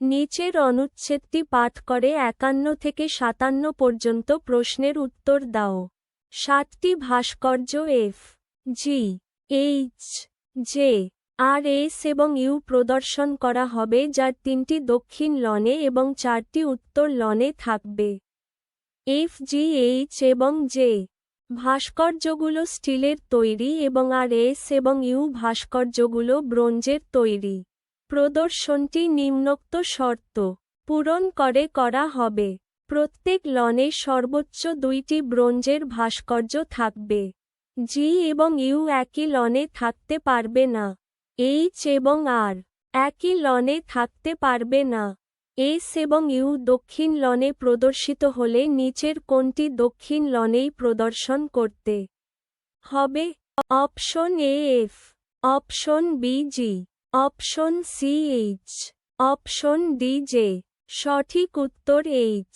নিচের অনুচ্ছেদটি পাঠ করে একান্ন থেকে সাতান্ন পর্যন্ত প্রশ্নের উত্তর দাও। সাতটি ভাস্কর্য F, G, H, J, R, S এবং ইউ প্রদর্শন করা হবে যার তিনটি দক্ষিণ লনে এবং চারটি উত্তর লনে থাকবে। এফ, জি, এইচ এবং জে, ভাস্কর্যগুলো স্টিলের তৈরি এবং আর, এস এবং ইউ ভাস্কর্যগুলো ব্রোঞ্জের তৈরি। প্রদর্শনটি নিম্নোক্ত শর্ত। পূরণ করে করা হবে। প্রত্যেক লনে সর্বোচ্চ দুইটি ব্রোঞ্জের ভাস্কর্য থাকবে। জি এবং ইউ একই লনে থাকতে পারবে না। এইচ এবং আর একই লনে থাকতে পারবে না। এস এবং ইউ দক্ষিণ লনে প্রদর্শিত হলে নিচের কোনটি দক্ষিণ লনেই প্রদর্শন করতে হবে। Option A F option B G option C H option D J সঠিক উত্তর এইচ